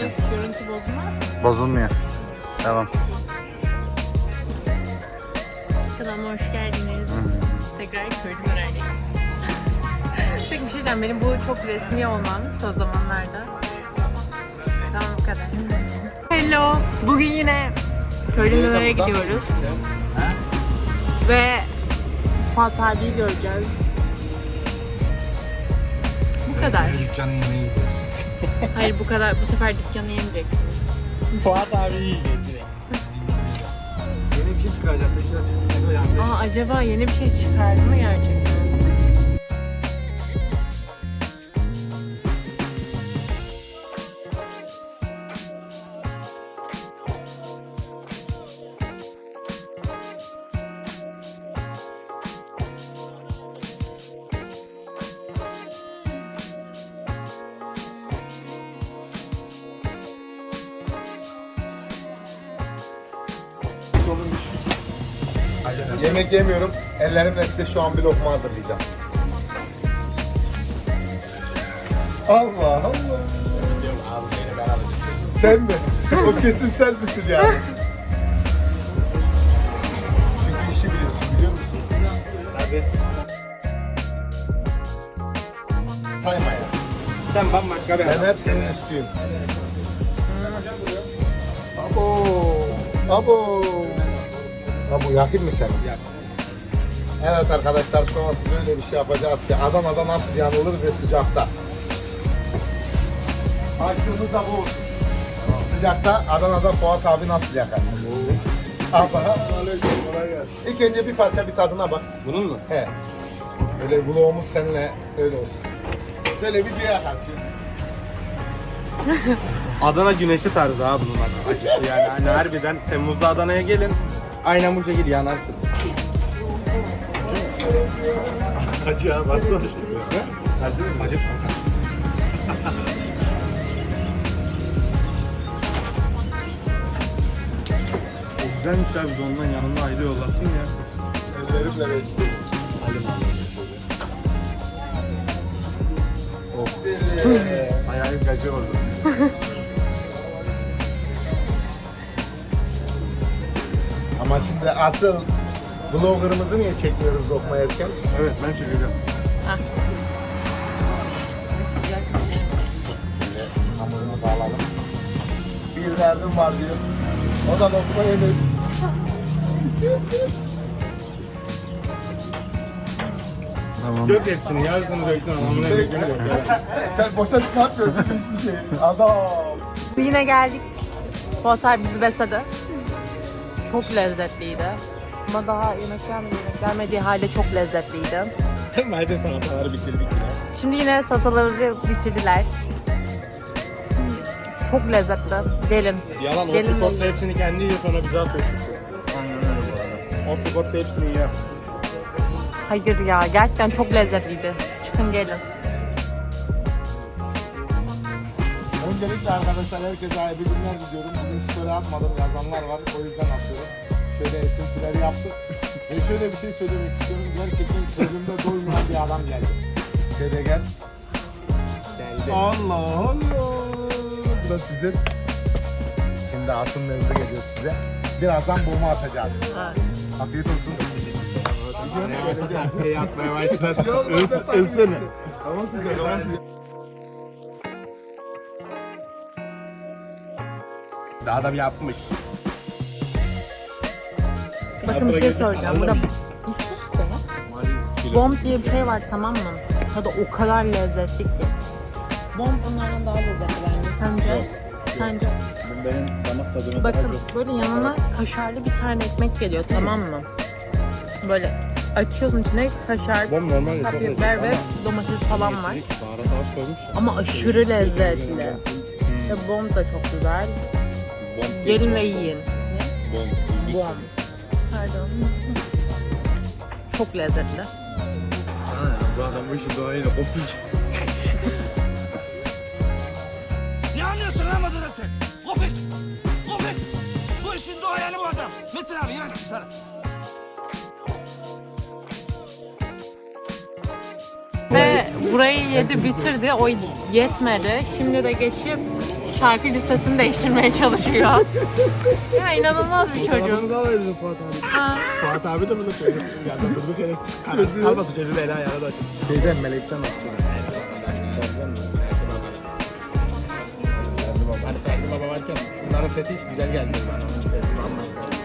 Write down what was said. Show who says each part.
Speaker 1: görüntü bozulmaz mı?
Speaker 2: Bozulmuyor. Tamam.
Speaker 1: Kanalıma hoş geldiniz. Tekrar köylü öğreneceğiz. Tek bir şey diyeceğim. Benim bu çok resmi olmam son zamanlarda. Tamam bu kadar. Hello. Bugün yine köylülere gidiyoruz. Ve Fuat abiyi göreceğiz. Bu kadar.
Speaker 3: Dükkanın yemeği yiyoruz.
Speaker 1: Hayır bu kadar. Bu sefer dükkanı yemeyeceksiniz.
Speaker 3: Fuat abi yiyeceğiz direkt. Yeni bir şey çıkaracak. Bekle açık.
Speaker 1: Aa acaba yeni bir şey çıkardı mı gerçekten?
Speaker 4: Yemek yemiyorum. Ellerimle size şu an bir lokma hazırlayacağım. Allah Allah. Sen mi? o kesin sen misin yani? Çünkü işi biliyorsun biliyor musun? Tabii. Sayma ya.
Speaker 3: Sen bambaşka bir
Speaker 4: Ben hep senin üstüyüm. Abo. Abo. Abo yakın mı sen? Evet arkadaşlar şu an size öyle bir şey yapacağız ki Adana'da nasıl yanılır ve sıcakta. Aşkımız da bu. Sıcakta Adana'da Fuat abi nasıl yakar? Abi. İlk önce bir parça bir tadına bak.
Speaker 3: Bunun mu?
Speaker 4: He. Böyle vlogumuz seninle öyle olsun. Böyle videoya karşı.
Speaker 3: Adana güneşi tarzı ha bunun adı. acısı yani. Hani harbiden Temmuz'da Adana'ya gelin. Aynen bu şekilde yanarsınız. Acı ha baksana şimdi. Acı mı? Acı O güzelmiş abi biz ondan yanına ayrı yollasın ya.
Speaker 4: Ellerimle besliyorum. Oh.
Speaker 3: Ayağın gacı oldu.
Speaker 4: Ama şimdi asıl vloggerımızı niye çekmiyoruz lokma yerken?
Speaker 3: Evet ben çekeceğim.
Speaker 4: Şöyle hamurunu bağlayalım. Bir derdim var diyor. O da lokma yemek.
Speaker 3: Tamam. Dök hepsini yarısını döktün
Speaker 4: Peki. Sen boşa çıkartmıyorsun hiçbir şey. Adam.
Speaker 1: Yine geldik. Abi bizi besledi. Çok lezzetliydi. Ama daha yemek gelmedi. Yemek gelmediği halde çok lezzetliydi.
Speaker 3: Bence salataları bitirdik ya.
Speaker 1: Şimdi yine salataları bitirdiler. Çok lezzetli. Gelin.
Speaker 3: Yalan
Speaker 1: Gelin
Speaker 3: Otrikot'ta
Speaker 1: yiyin.
Speaker 3: hepsini kendi yiyor sonra bize atıyorsun. Aynen öyle bu arada. Otrikot'ta hepsini yiyor.
Speaker 1: Hayır ya gerçekten çok lezzetliydi. Çıkın gelin.
Speaker 4: Öncelikle arkadaşlar herkese hayırlı günler diliyorum. Bugün story atmadım yazanlar var. O yüzden atıyorum. Şöyle esintileri yaptık. Ve şöyle bir şey söylemek istiyorum. Gerçekten gözümde doymayan bir adam geldi. Şöyle gel.
Speaker 3: Geldi.
Speaker 4: Allah Allah. Bu da sizin. Şimdi asıl mevzu geliyor size. Birazdan bomba atacağız. Afiyet olsun.
Speaker 3: İyi atmaya başladı. Is, ısın.
Speaker 4: Ama sıcak ama sıcak.
Speaker 3: Daha da bir yapmış.
Speaker 1: Bakın bir şey söyleyeceğim. Burada İsus ne? Bomb diye bir şey var tamam mı? Tadı o kadar lezzetli ki. Bomb bunlardan daha lezzetli bence. Sence? Sence?
Speaker 3: Benim damak tadıma
Speaker 1: Bakın böyle yanına kaşarlı bir tane ekmek geliyor tamam mı? Böyle açıyorsun içine kaşar,
Speaker 3: normal çok
Speaker 1: biber ve
Speaker 3: ama-
Speaker 1: domates falan var.
Speaker 3: Baharat az koymuş.
Speaker 1: Ama aşırı lezzetli. Ve bomb da çok güzel. Gelin ve yiyin.
Speaker 3: Bom.
Speaker 1: Bomb. Pardon. Çok lezzetli.
Speaker 3: Bu adam bu işin doğayla kopmuş.
Speaker 5: Ne anlıyorsun lan adına sen? Gofret! Gofret! Bu işin doğayanı bu adam. Metin abi yırat dışarı.
Speaker 1: Ve burayı yedi bitirdi. O yetmedi. Şimdi de geçip şarkı listesini değiştirmeye çalışıyor. ya inanılmaz bir çocuk.
Speaker 3: Fuat abi.
Speaker 1: Ha.
Speaker 3: Fuat abi de burada çocuk. Yerde durduk yere kararsız kalmasın çocuğu da el ayağına da açın. Şeyden melekten atıyor. Ferdi Baba varken bunların sesi hiç güzel geldi bana.